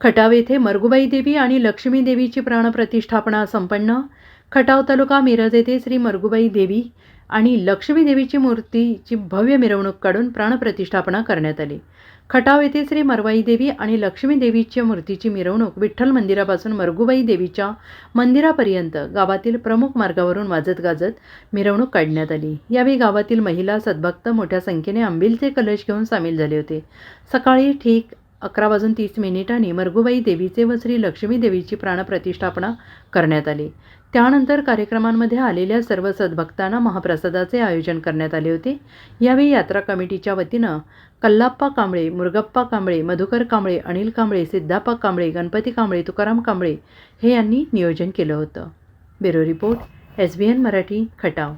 खटाव येथे मरगुबाई देवी आणि लक्ष्मी देवीची प्राणप्रतिष्ठापना संपन्न. खटाव तालुका मिरज येथे श्री मरगुबाई देवी आणि लक्ष्मी देवीची मूर्तीची भव्य मिरवणूक काढून प्राणप्रतिष्ठापना करण्यात आली. खटाव येथे श्री मरवाई देवी आणि लक्ष्मी देवीच्या मूर्तीची मिरवणूक विठ्ठल मंदिरापासून मरगुबाई देवीच्या मंदिरापर्यंत गावातील प्रमुख मार्गावरून वाजत गाजत मिरवणूक काढण्यात आली. यावेळी गावातील महिला सद्भक्त मोठ्या संख्येने आंबिलचे कलश घेऊन सामील झाले होते. सकाळी ठीक अकरा वाजून तीस मिनिटांनी मरगुबाई देवीचे व श्री लक्ष्मी देवीची प्राणप्रतिष्ठापना करण्यात आली. त्यानंतर कार्यक्रमांमध्ये आलेल्या सर्व सद्भक्तांना महाप्रसादाचे आयोजन करण्यात आले होते. यावेळी यात्रा कमिटीच्या वतीनं कल्लाप्पा कांबळे मुरगप्पा कांबळे मधुकर कांबळे अनिल कांबळे सिद्धाप्पा कांबळे गणपती कांबळे तुकाराम कांबळे हे यांनी नियोजन केलं होतं. Bureau report S B N Marathi Khatav.